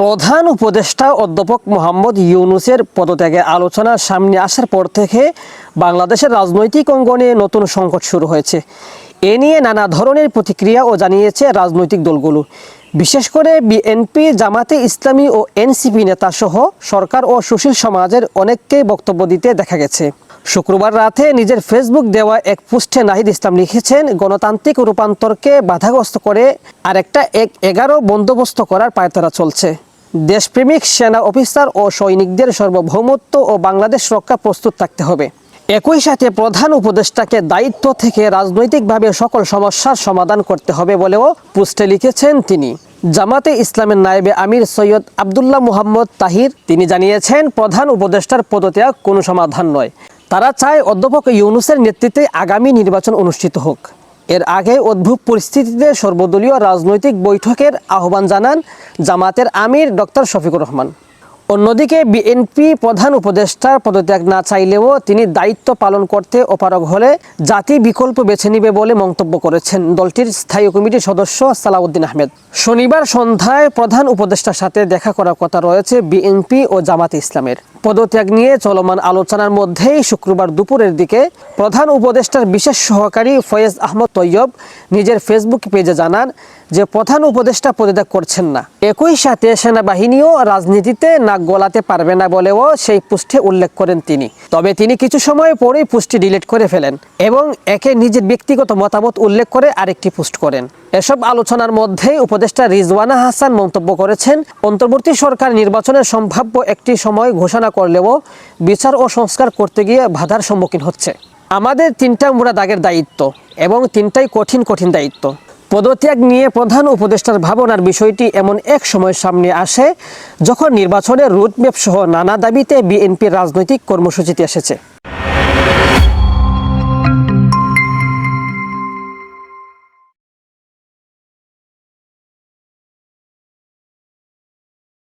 প্রধান উপদেষ্টা অধ্যাপক মোহাম্মদ ইউনুসের পদত্যাগের আলোচনা সামনে আসার পর থেকে বাংলাদেশের রাজনৈতিক অঙ্গনে নতুন সংকট শুরু হয়েছে। এ নিয়ে নানা ধরনের প্রতিক্রিয়াও জানিয়েছে রাজনৈতিক দলগুলো। বিশেষ করে বিএনপি, জামাতে ইসলামী ও এনসিপি নেতা সহ সরকার ও সুশীল সমাজের অনেককেই বক্তব্য দিতে দেখা গেছে। শুক্রবার রাতে নিজের ফেসবুক দেওয়া এক পোস্টে নাহিদ ইসলাম লিখেছেন, গণতান্ত্রিক রূপান্তরকে বাধাগ্রস্ত করে আরেকটা এক এগারো বন্দোবস্ত করার পায়তারা চলছে। দেশপ্রেমিক সেনা অফিসার ও সৈনিকদের সার্বভৌমত্ব ও বাংলাদেশ রক্ষা প্রস্তুত থাকতে হবে। একই সাথে প্রধান উপদেষ্টাকে দায়িত্ব থেকে রাজনৈতিকভাবে সকল সমস্যার সমাধান করতে হবে বলেও পোস্টে লিখেছেন তিনি। জামাতে ইসলামের নায়েবে আমির সৈয়দ আবদুল্লাহ মুহাম্মদ তাহির তিনি জানিয়েছেন, প্রধান উপদেষ্টার পদত্যাগ কোনো সমাধান নয়। তারা চায় অধ্যাপক ইউনুসের নেতৃত্বে আগামী নির্বাচন অনুষ্ঠিত হোক। এর আগে অদ্ভুত পরিস্থিতিতে সর্বদলীয় রাজনৈতিক বৈঠকের আহ্বান জানান জামাতের আমির ডক্টর শফিকুর রহমান। অন্যদিকে বিএনপি প্রধান উপদেষ্টার পদত্যাগ না চাইলেও তিনি দায়িত্ব পালন করতে অপারগ হলে জাতি বিকল্প বেছে নিবে বলে মন্তব্য করেছেন দলটির স্থায়ী কমিটির সদস্য সালাউদ্দিন আহমেদ। শনিবার সন্ধ্যায় প্রধান উপদেষ্টার সাথে দেখা করার কথা রয়েছে বিএনপি ও জামাতে ইসলামের। পদত্যাগ নিয়ে চলমান আলোচনার মধ্যেই শুক্রবার দুপুরের দিকে প্রধান উপদেষ্টার বিশেষ সহকারী ফয়েজ আহমদ তৈয়ব নিজের ফেসবুক পেজে জানান যে প্রধান উপদেষ্টা পদত্যাগ করছেন না। একই সাথে সেনাবাহিনীও রাজনীতিতে নাক গলাতে পারবে না বলেও সেই পোস্টে উল্লেখ করেন তিনি। তবে তিনি কিছু সময় পরেই পোস্টটি ডিলিট করে ফেলেন এবং একে নিজের ব্যক্তিগত মতামত উল্লেখ করে আরেকটি পোস্ট করেন। এসব আলোচনার মধ্যেই উপদেষ্টা রিজওয়ানা হাসান মন্তব্য করেছেন, অন্তর্বর্তী সরকার নির্বাচনের সম্ভাব্য একটি সময় ঘোষণা করলেও বিচার ও সংস্কার করতে গিয়ে বাধার সম্মুখীন হচ্ছে। আমাদের তিনটা মুড়া দাগের দায়িত্ব এবং তিনটাই কঠিন কঠিন দায়িত্ব। পদত্যাগ নিয়ে প্রধান উপদেষ্টার ভাবনার বিষয়টি এমন এক সময় সামনে আসে, যখন নির্বাচনের রুটম্যাপ সহ নানা দাবিতে বিএনপির রাজনৈতিক কর্মসূচিতে এসেছে।